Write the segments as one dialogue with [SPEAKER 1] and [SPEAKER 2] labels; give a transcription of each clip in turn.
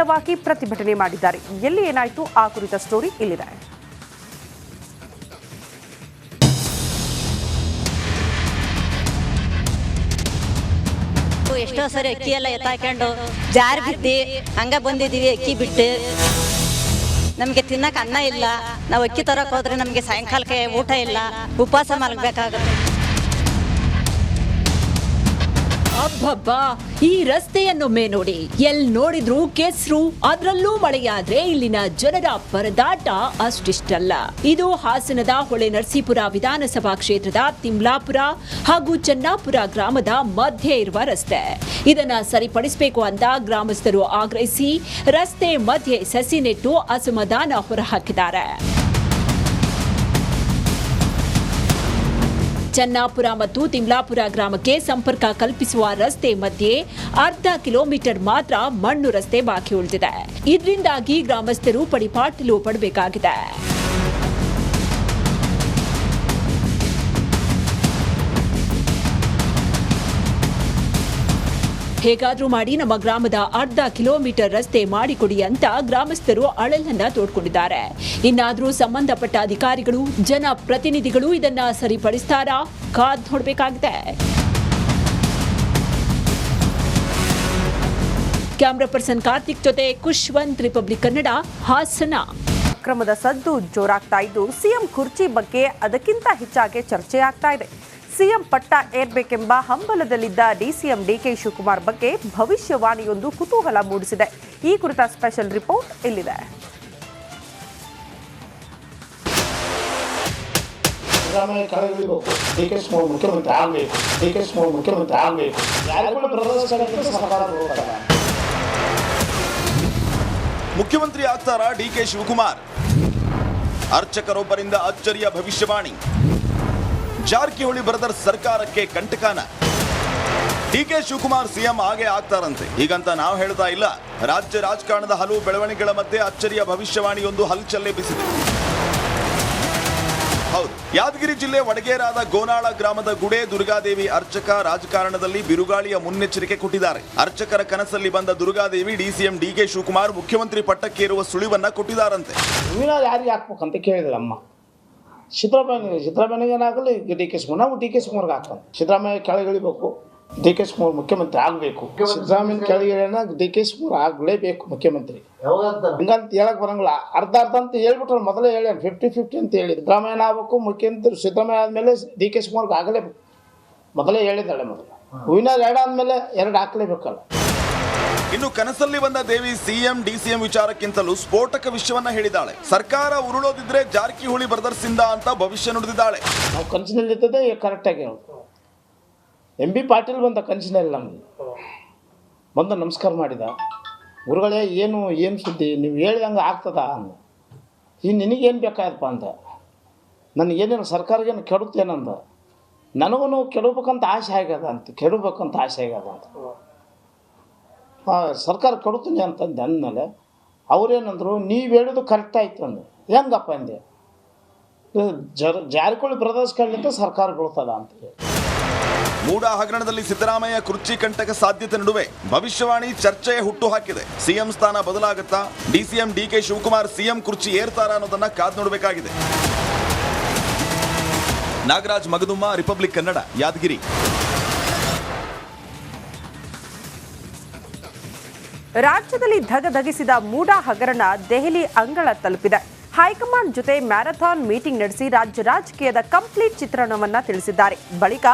[SPEAKER 1] ವಿಭಿನ್ನವಾಗಿ ಪ್ರತಿಭಟನೆ ಮಾಡಿದ್ದಾರೆ. ಎಲ್ಲಿ ಏನಾಯಿತು ಆ ಕುರಿತ ಸ್ಟೋರಿ ಇಲ್ಲಿದೆ.
[SPEAKER 2] ಎಷ್ಟೋ ಸರಿ ಅಕ್ಕಿ ಎಲ್ಲ ಎತ್ತಾಕೊಂಡು ಜಾರಿ ಬಿಟ್ಟಿ ಹಂಗ ಬಂದಿದೀವಿ ಅಕ್ಕಿ ಬಿಟ್ಟು. ನಮಗೆ ತಿನ್ನಕ್ಕೆ ಅನ್ನ ಇಲ್ಲ. ನಾವು ಅಕ್ಕಿ ತರಕ್ಕೆ ಹೋದ್ರೆ ನಮಗೆ ಸಾಯಂಕಾಲಕ್ಕೆ ಊಟ ಇಲ್ಲ. ಉಪವಾಸ ಮಲಗಬೇಕಾಗುತ್ತೆ.
[SPEAKER 3] ಅಬ್ಬಬ್ಬಾ, ಈ ರಸ್ತೆಯನ್ನೊಮ್ಮೆ ನೋಡಿ ಎಲ್ ನೋಡಿದ್ರು ಕೆಸರು, ಅದ್ರಲ್ಲೂ ಮಳೆಯಾದ್ರೆ ಇಲ್ಲಿನ ಜನರ ಪರದಾಟ ಅಷ್ಟಿಷ್ಟಲ್ಲ. ಇದು ಹಾಸನದ ಹೊಳೆ ನರಸೀಪುರ ವಿಧಾನಸಭಾ ಕ್ಷೇತ್ರದ ತಿಮ್ಲಾಪುರ ಹಾಗೂ ಚನ್ನಾಪುರ ಗ್ರಾಮದ ಮಧ್ಯೆ ಇರುವ ರಸ್ತೆ. ಇದನ್ನ ಸರಿಪಡಿಸಬೇಕು ಅಂತ ಗ್ರಾಮಸ್ಥರು ಆಗ್ರಹಿಸಿ ರಸ್ತೆ ಮಧ್ಯೆ ಸಸಿ ನೆಟ್ಟು ಅಸಮಾಧಾನ ಹೊರಹಾಕಿದ್ದಾರೆ. ಚೆನ್ನಾಪುರ ಮತ್ತು ತಿಮ್ಲಾಪುರ ಗ್ರಾಮಕ್ಕೆ ಸಂಪರ್ಕ ಕಲ್ಪಿಸುವ ರಸ್ತೆ ಮಧ್ಯೆ ಅರ್ಧ ಕಿಲೋಮೀಟರ್ ಮಾತ್ರ ಮಣ್ಣು ರಸ್ತೆ ಬಾಕಿ ಉಳಿದಿದೆ. ಇದರಿಂದಾಗಿ ಗ್ರಾಮಸ್ಥರು ಪಡಿಪಾಟಲು ಪಡಬೇಕಾಗಿದೆ. ಹೇಗಾದ್ರೂ ಮಾಡಿ ನಮ್ಮ ಗ್ರಾಮದ ಅರ್ಧ ಕಿಲೋಮೀಟರ್ ರಸ್ತೆ ಮಾಡಿಕೊಡಿ ಅಂತ ಗ್ರಾಮಸ್ಥರು ಅಳಲನ್ನ ತೋಡ್ಕೊಂಡಿದ್ದಾರೆ. ಇನ್ನಾದರೂ ಸಂಬಂಧಪಟ್ಟ ಅಧಿಕಾರಿಗಳು ಜನ ಪ್ರತಿನಿಧಿಗಳು ಇದನ್ನ ಸರಿಪಡಿಸ್ತಾರಾ? ಕಾದ್ ನೋಡಬೇಕಾಗಿದೆ. ಕ್ಯಾಮ್ರಾ ಪರ್ಸನ್ ಕಾರ್ತಿಕ್ ಜೊತೆ ಖುಷ್ವಂತ್ ರಿಪಬ್ಲಿಕ್ ಕನ್ನಡ, ಹಾಸನ.
[SPEAKER 1] ಅಕ್ರಮದ ಸದ್ದು ಜೋರಾಗ್ತಾ ಇದ್ದು, ಸಿಎಂ ಕುರ್ಚಿ ಬಗ್ಗೆ ಅದಕ್ಕಿಂತ ಹೆಚ್ಚಾಗಿ ಚರ್ಚೆ ಆಗ್ತಾ ಇದೆ. ಸಿಎಂ ಪಟ್ಟ ಏರ್ಬೇಕೆಂಬ ಹಂಬಲದಲ್ಲಿದ್ದ ಡಿಸಿಎಂ ಡಿಕೆ ಶಿವಕುಮಾರ್ ಬಗ್ಗೆ ಭವಿಷ್ಯವಾಣಿಯೊಂದು ಕುತೂಹಲ ಮೂಡಿಸಿದೆ. ಈ ಕುರಿತ ಸ್ಪೆಷಲ್ ರಿಪೋರ್ಟ್ ಇಲ್ಲಿದೆ.
[SPEAKER 4] ಸಿದ್ದರಾಮಯ್ಯ ಕೆಳಗಿಳಿಬೇಕು ಡಿ ಕೆ ಶಿವಕುಮಾರ್ ಮುಖ್ಯಮಂತ್ರಿ ಆಗಬೇಕು. ಡಿ ಕೆ ಶಿವಕುಮಾರ್ ಮುಖ್ಯಮಂತ್ರಿ ಆಗಬೇಕು. ಯಾರಿಗೂ ಪ್ರದರ್ಶನ ಸರ್ಕಾರ ಹೋಗ್ತಾರೆ
[SPEAKER 5] ಮುಖ್ಯಮಂತ್ರಿ ಆಗ್ತಾರಾ ಡಿ ಕೆ ಶಿವಕುಮಾರ್? ಅರ್ಚಕರೊಬ್ಬರಿಂದ ಅಚ್ಚರಿಯ ಭವಿಷ್ಯವಾಣಿ. ಜಾರಕಿಹೊಳಿ ಬ್ರದರ್ಸ್ ಸರ್ಕಾರಕ್ಕೆ ಕಂಟಕಾನ. ಡಿ ಕೆ ಶಿವಕುಮಾರ್ ಸಿಎಂ ಆಗೇ ಆಗ್ತಾರಂತೆ. ಹೀಗಂತ ನಾವು ಹೇಳ್ತಾ ಇಲ್ಲ. ರಾಜ್ಯ ರಾಜಕಾರಣದ ಹಲವು ಬೆಳವಣಿಗೆಗಳ ಮಧ್ಯೆ ಅಚ್ಚರಿಯ ಭವಿಷ್ಯವಾಣಿಯೊಂದು ಬಿಸಿದೆ. ಹೌದು. ಯಾದಗಿರಿ ಜಿಲ್ಲೆ ವಡಗೇರಾದ ಗೋನಾಳ ಗ್ರಾಮದ ಗುಡೆ ದುರ್ಗಾದೇವಿ ಅರ್ಚಕ ರಾಜಕಾರಣದಲ್ಲಿ ಬಿರುಗಾಳಿಯ ಮುನ್ನೆಚ್ಚರಿಕೆ ಕೊಟ್ಟಿದ್ದಾರೆ. ಅರ್ಚಕರ ಕನಸಲ್ಲಿ ಬಂದ ದುರ್ಗಾದೇವಿ ಡಿಸಿಎಂ ಡಿಕೆ ಶಿವಕುಮಾರ್ ಮುಖ್ಯಮಂತ್ರಿ ಪಟ್ಟಕ್ಕೇರುವ ಸುಳಿವನ್ನ ಕೊಟ್ಟಿದ್ದಾರಂತೆ.
[SPEAKER 4] ಯಾರಿಗೆ ಹಾಕ್ಬೇಕು ಅಂತ ಅಮ್ಮ ಸಿದ್ದರಾಮಯ್ಯ ಏನಾಗಲಿ ಡಿ ಕೆ ಶಿವಕುಮಾರ್ ನಾವು ಡಿ ಕೆ ಶಿವಕುಮಾರ್ಗೆ ಹಾಕೋಣ ಸಿದ್ದರಾಮಯ್ಯ ಕೆಳಗಿಳಿಬೇಕು. ಡಿ ಕೆ ಶಿವಕುಮಾರ್ ಮುಖ್ಯಮಂತ್ರಿ ಆಗಬೇಕು. ಸಿದ್ದರಾಮಯ್ಯ ಕೆಳಗಿಳಿಯೋಣ ಡಿ ಕೆ ಶಿವಕುಮಾರ್ ಆಗಲೇಬೇಕು ಮುಖ್ಯಮಂತ್ರಿ. ಹಂಗಂತ ಹೇಳಕ್ ಬರಂಗಿಲ್ಲ. ಅರ್ಧ ಅರ್ಧ ಅಂತ ಹೇಳ್ಬಿಟ್ರೆ ಮೊದಲೇ ಹೇಳಿ ಫಿಫ್ಟಿ ಫಿಫ್ಟಿ ಅಂತ ಹೇಳಿ. ಸಿದ್ದರಾಮಯ್ಯನ ಆಗಬೇಕು ಮುಖ್ಯಮಂತ್ರಿ ಸಿದ್ದರಾಮಯ್ಯ ಆದಮೇಲೆ ಡಿ ಕೆ ಶಿವಕುಮಾರ್ಗೆ ಆಗಲೇಬೇಕು. ಮೊದಲೇ ಹೇಳಿದ್ದಾಳೆ ಮೊದಲು. ಹೂವಿನ ಎರಡು ಆದಮೇಲೆ ಎರಡು ಹಾಕ್ಲೇಬೇಕಲ್ಲ.
[SPEAKER 5] ಇನ್ನು ಕನಸಲ್ಲಿ ಬಂದ ದೇವಿ ಸಿಎಂ, ಡಿಸಿಎಂ ವಿಚಾರಕ್ಕಿಂತಲೂ ಸ್ಫೋಟಕ ವಿಷಯವನ್ನ ಹೇಳಿದ್ದಾಳೆ. ಸರ್ಕಾರ ಉರುಳೋದಿದ್ರೆ ಜಾರಕಿಹೊಳಿ ಬ್ರದರ್ಸ್ ಇಂದ ಅಂತ ಭವಿಷ್ಯ ನುಡಿದಿದ್ದಾಳೆ.
[SPEAKER 4] ನಾವು ಕರೆಕ್ಟ್ ಕರೆಕ್ಟಾಗಿ ಎಂ ಬಿ ಪಾಟೀಲ್ ಬಂದ ಕನಸಿನಲ್ಲಿ ನಮ್ಗೆ. ಬಂದು ನಮಸ್ಕಾರ ಮಾಡಿದ. ಗುರುಗಳೇ, ಏನು ಏನು ಸುದ್ದಿ? ನೀವು ಹೇಳ್ದಂಗೆ ಆಗ್ತದ ಅಂದ. ಈ ನಿನಗೇನು ಬೇಕಾಯಪ್ಪ ಅಂತ ನನಗೇನೇನು ಸರ್ಕಾರಗೇನು ಕೆಡುತ್ತೇನಂದ. ನನಗೂ ಕೆಡಬೇಕಂತ ಆಸೆ ಆಗ್ಯದ ಅಂತ ಕೆಡಬೇಕಂತ ಆಸೆ ಆಗ್ಯದ ಅಂತ. ಸರ್ಕಾರ ಕೊಡ್ತೀನಿ ಅಂತಂದು ಅಂದಮೇಲೆ ಅವ್ರೇನಂದ್ರು, ನೀವು ಹೇಳೋದು ಕರೆಕ್ಟ್ ಆಯ್ತು ಅಂದೆ. ಹೆಂಗಪ್ಪ ಅಂದೆ? ಜರ್ ಜರ, ಜಾರಕಿಹೊಳಿ ಬ್ರದರ್ಸ್ ಕಳ್ಳಿಂದ ಸರ್ಕಾರ ಬೀಳ್ತದ ಅಂತ ಹೇಳಿ
[SPEAKER 5] ಮೂಡ ಹಗರಣದಲ್ಲಿ ಸಿದ್ದರಾಮಯ್ಯ ಕುರ್ಚಿ ಕಂಟಕ ಸಾಧ್ಯತೆ ನಡುವೆ ಭವಿಷ್ಯವಾಣಿ ಚರ್ಚೆಯ ಹುಟ್ಟು ಹಾಕಿದೆ ಸಿಎಂ ಸ್ಥಾನ ಬದಲಾಗುತ್ತಾ ಡಿಸಿಎಂ ಡಿಕೆ ಶಿವಕುಮಾರ್ ಸಿಎಂ ಕುರ್ಚಿ ಏರ್ತಾರ ಅನ್ನೋದನ್ನ ಕಾದ್ ನೋಡಬೇಕಾಗಿದೆ. ನಾಗರಾಜ್ ಮಗದುಮ್ಮ, ರಿಪಬ್ಲಿಕ್ ಕನ್ನಡ, ಯಾದಗಿರಿ.
[SPEAKER 1] ರಾಜ್ಯದಲ್ಲಿ ಧಗಧಗಿಸಿದ ಮೂಡಾ ಹಗರಣ ದೆಹಲಿ ಅಂಗಳ ತಲುಪಿದೆ. ಹೈಕಮಾಂಡ್ ಜೊತೆ ಮ್ಯಾರಥಾನ್ ಮೀಟಿಂಗ್ ನಡೆಸಿ ರಾಜ್ಯ ರಾಜಕೀಯದ ಕಂಪ್ಲೀಟ್ ಚಿತ್ರಣವನ್ನ ತಿಳಿಸಿದ್ದಾರೆ. ಬಳಿಕ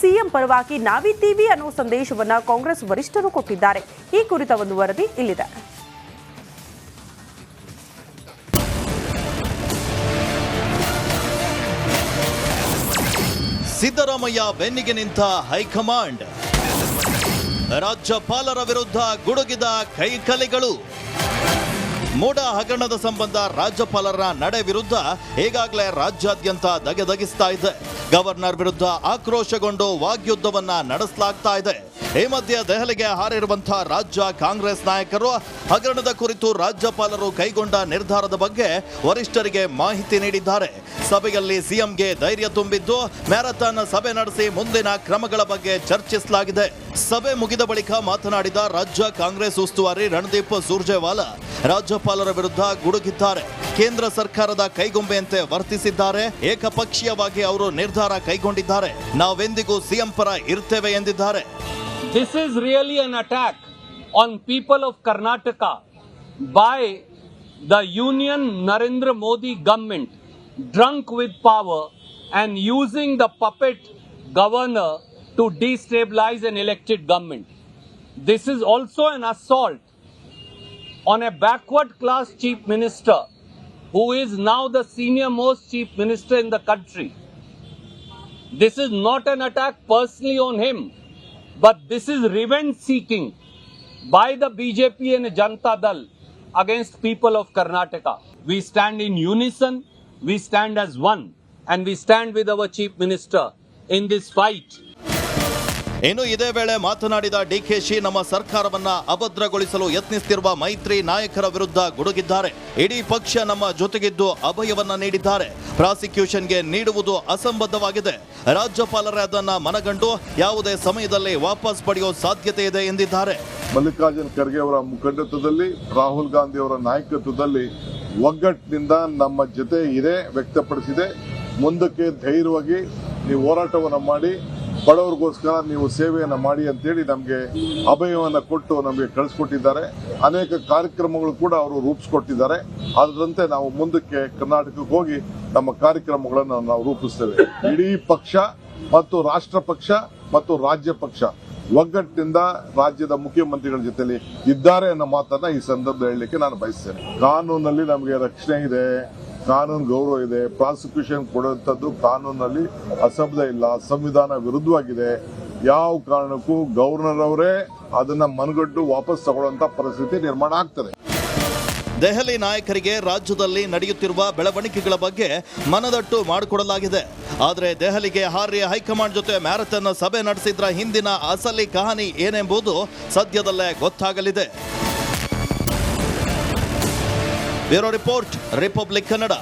[SPEAKER 1] ಸಿಎಂ ಪರವಾಗಿ ನಾವಿದ್ದೀವಿ ಅನ್ನೋ ಸಂದೇಶವನ್ನ ಕಾಂಗ್ರೆಸ್ ವರಿಷ್ಠರು ಕೊಟ್ಟಿದ್ದಾರೆ. ಈ ಕುರಿತ ಒಂದು ವರದಿ ಇಲ್ಲಿದೆ.
[SPEAKER 6] ಸಿದ್ದರಾಮಯ್ಯ ಬೆನ್ನಿಗೆ ನಿಂತ ಹೈಕಮಾಂಡ್. ರಾಜ್ಯಪಾಲರ ವಿರುದ್ಧ ಗುಡುಗಿದ ಕೈಕಲೆಗಳು. ಮೂಡ ಹಗರಣದ ಸಂಬಂಧ ರಾಜ್ಯಪಾಲರ ನಡೆ ವಿರುದ್ಧ ಈಗಾಗಲೇ ರಾಜ್ಯಾದ್ಯಂತ ದಗೆದಗಿಸ್ತಾ ಇದೆ. ಗವರ್ನರ್ ವಿರುದ್ಧ ಆಕ್ರೋಶಗೊಂಡು ವಾಗ್ಯುದ್ಧವನ್ನ ನಡೆಸಲಾಗ್ತಾ ಇದೆ. ಈ ಮಧ್ಯೆ ದೆಹಲಿಗೆ ಹಾರಿರುವಂತಹ ರಾಜ್ಯ ಕಾಂಗ್ರೆಸ್ ನಾಯಕರು ಹಗರಣದ ಕುರಿತು ರಾಜ್ಯಪಾಲರು ಕೈಗೊಂಡ ನಿರ್ಧಾರದ ಬಗ್ಗೆ ವರಿಷ್ಠರಿಗೆ ಮಾಹಿತಿ ನೀಡಿದ್ದಾರೆ. ಸಭೆಯಲ್ಲಿ ಸಿಎಂಗೆ ಧೈರ್ಯ ತುಂಬಿದ್ದು ಮ್ಯಾರಥಾನ್ ಸಭೆ ನಡೆಸಿ ಮುಂದಿನ ಕ್ರಮಗಳ ಬಗ್ಗೆ ಚರ್ಚಿಸಲಾಗಿದೆ. ಸಭೆ ಮುಗಿದ ಬಳಿಕ ಮಾತನಾಡಿದ ರಾಜ್ಯ ಕಾಂಗ್ರೆಸ್ ಉಸ್ತುವಾರಿ ರಣದೀಪ್ ಸುರ್ಜೇವಾಲಾ, ರಾಜ್ಯಪಾಲರ ವಿರುದ್ಧ ಗುಡುಗಿದ್ದಾರೆ. ಕೇಂದ್ರ ಸರ್ಕಾರದ ಕೈಗೊಂಬೆಯಂತೆ ವರ್ತಿಸಿದ್ದಾರೆ ಏಕಪಕ್ಷೀಯವಾಗಿ ಅವರು ನಿರ್ಧಾರ ಕೈಗೊಂಡಿದ್ದಾರೆ ನಾವೆಂದಿಗೂ ಸಿಎಂ ಪರ ಇರ್ತೇವೆ ಎಂದಿದ್ದಾರೆ
[SPEAKER 7] this is really an attack on people of Karnataka by the union Narendra Modi government drunk with power and using the puppet governor to destabilize an elected government. This is also an assault on a backward class chief minister who is now the senior most chief minister in the country. This is not an attack personally on him, but this is revenge seeking by the BJP and Janata Dal against people of Karnataka. We stand in unison, we stand as one, and we stand with our chief minister in this fight.
[SPEAKER 6] ಇನ್ನು ಇದೇ ವೇಳೆ ಮಾತನಾಡಿದ ಡಿಕೆಶಿ ನಮ್ಮ ಸರ್ಕಾರವನ್ನ ಅಭದ್ರಗೊಳಿಸಲು ಯತ್ನಿಸುತ್ತಿರುವ ಮೈತ್ರಿ ನಾಯಕರ ವಿರುದ್ಧ ಗುಡುಗಿದ್ದಾರೆ. ಇಡೀ ಪಕ್ಷ ನಮ್ಮ ಜೊತೆಗಿದ್ದು ಅಭಯವನ್ನ ನೀಡಿದ್ದಾರೆ. ಪ್ರಾಸಿಕ್ಯೂಷನ್ಗೆ ನೀಡುವುದು ಅಸಂಬದ್ಧವಾಗಿದೆ. ರಾಜ್ಯಪಾಲರೇ ಅದನ್ನ ಮನಗಂಡು ಯಾವುದೇ ಸಮಯದಲ್ಲಿ ವಾಪಸ್ ಪಡೆಯೋ ಸಾಧ್ಯತೆ ಇದೆ ಎಂದಿದ್ದಾರೆ.
[SPEAKER 8] ಮಲ್ಲಿಕಾರ್ಜುನ್ ಖರ್ಗೆ ಅವರ ಮುಖಂಡತ್ವದಲ್ಲಿ, ರಾಹುಲ್ ಗಾಂಧಿ ಅವರ ನಾಯಕತ್ವದಲ್ಲಿ ಒಗ್ಗಟ್ಟಿನಿಂದ ನಮ್ಮ ಜೊತೆ ಇದೆ, ವ್ಯಕ್ತಪಡಿಸಿದೆ. ಮುಂದಕ್ಕೆ ಧೈರ್ಯವಾಗಿ ನೀವು ಹೋರಾಟವನ್ನು ಮಾಡಿ ಬಡವರಿಗೋಸ್ಕರ ನೀವು ಸೇವೆಯನ್ನು ಮಾಡಿ ಅಂತೇಳಿ ನಮಗೆ ಅಭಯವನ್ನು ಕೊಟ್ಟು ನಮಗೆ ಕಳಿಸ್ಕೊಟ್ಟಿದ್ದಾರೆ. ಅನೇಕ ಕಾರ್ಯಕ್ರಮಗಳು ಕೂಡ ಅವರು ರೂಪಿಸ್ಕೊಟ್ಟಿದ್ದಾರೆ. ಅದರಂತೆ ನಾವು ಮುಂದಕ್ಕೆ ಕರ್ನಾಟಕಕ್ಕೆ ಹೋಗಿ ನಮ್ಮ ಕಾರ್ಯಕ್ರಮಗಳನ್ನು ನಾವು ರೂಪಿಸ್ತೇವೆ. ಇಡೀ ಪಕ್ಷ ಮತ್ತು ರಾಷ್ಟ್ರ ಪಕ್ಷ ಮತ್ತು ರಾಜ್ಯ ಪಕ್ಷ ಒಗ್ಗಟ್ಟಿನಿಂದ ರಾಜ್ಯದ ಮುಖ್ಯಮಂತ್ರಿಗಳ ಜೊತೆಯಲ್ಲಿ ಇದ್ದಾರೆ ಅನ್ನೋ ಮಾತನ್ನ ಈ ಸಂದರ್ಭದಲ್ಲಿ ಹೇಳಲಿಕ್ಕೆ ನಾನು ಬಯಸ್ತೇನೆ. ಕಾನೂನಲ್ಲಿ ನಮಗೆ ರಕ್ಷಣೆ ಇದೆ. ಕಾನೂನು ಗೌರವ ಇದೆ ಪ್ರಾಸಿಕ್ಯೂಷನ್ ಕೊಡುವಂಥದ್ದು ಕಾನೂನಲ್ಲಿ ಅಸಭ್ಯ ಇಲ್ಲ, ಸಂವಿಧಾನ ವಿರುದ್ಧವಾಗಿದೆ. ಯಾವ ಕಾರಣಕ್ಕೂ ಗವರ್ನರ್ ಅವರೇ ಅದನ್ನ ಮನಗಟ್ಟು ವಾಪಸ್ ತಗೊಳ್ಳುವಂತ ಪರಿಸ್ಥಿತಿ ನಿರ್ಮಾಣ ಆಗ್ತದೆ.
[SPEAKER 6] ದೆಹಲಿ ನಾಯಕರಿಗೆ ರಾಜ್ಯದಲ್ಲಿ ನಡೆಯುತ್ತಿರುವ ಬೆಳವಣಿಗೆಗಳ ಬಗ್ಗೆ ಮನದಟ್ಟು ಮಾಡಿಕೊಡಲಾಗಿದೆ. ಆದರೆ ದೆಹಲಿಗೆ ಹಾರಿ ಹೈಕಮಾಂಡ್ ಜೊತೆ ಮ್ಯಾರಥಾನ್ ಸಭೆ ನಡೆಸಿದ್ರ ಹಿಂದಿನ ಅಸಲಿ ಕಹಾನಿ ಏನೆಂಬುದು ಸದ್ಯದಲ್ಲೇ ಗೊತ್ತಾಗಲಿದೆ. Bureau report, republic Kannada.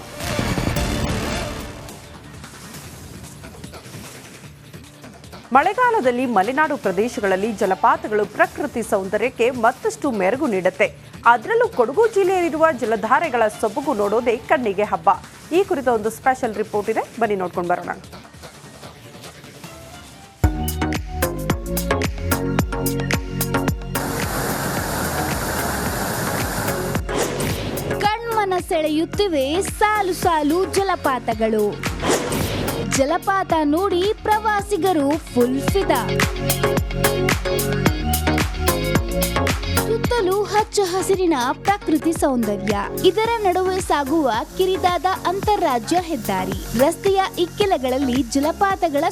[SPEAKER 1] ಮಳೆಗಾಲದಲ್ಲಿ ಮಲೆನಾಡು ಪ್ರದೇಶಗಳಲ್ಲಿ ಜಲಪಾತಗಳು ಪ್ರಕೃತಿ ಸೌಂದರ್ಯಕ್ಕೆ ಮತ್ತಷ್ಟು ಮೆರುಗು ನೀಡುತ್ತೆ. ಅದರಲ್ಲೂ ಕೊಡಗು ಜಿಲ್ಲೆಯಲ್ಲಿರುವ ಜಲಧಾರೆಗಳ ಸೊಬಗು ನೋಡೋದೇ ಕಣ್ಣಿಗೆ ಹಬ್ಬ. ಈ ಕುರಿತ ಒಂದು ಸ್ಪೆಷಲ್ ರಿಪೋರ್ಟ್ ಇದೆ. ಬನ್ನಿ ನೋಡ್ಕೊಂಡು ಬರೋಣ.
[SPEAKER 9] ಸೆಳೆಯುತ್ತಿವೆ ಸಾಲು ಸಾಲು ಜಲಪಾತಗಳು. ಜಲಪಾತ ನೋಡಿ ಪ್ರವಾಸಿಗರು ಫುಲ್ ಫಿದಾ ಸುತ್ತಲೂ ಹಚ್ಚ ಹಸಿರಿನ ಪ್ರಕೃತಿ ಸೌಂದರ್ಯ. ಇದರ ನಡುವೆ ಸಾಗುವ ಕಿರಿದಾದ ಅಂತಾರಾಜ್ಯ ಹೆದ್ದಾರಿ. ರಸ್ತೆಯ ಇಕ್ಕೆಲಗಳಲ್ಲಿ ಜಲಪಾತಗಳ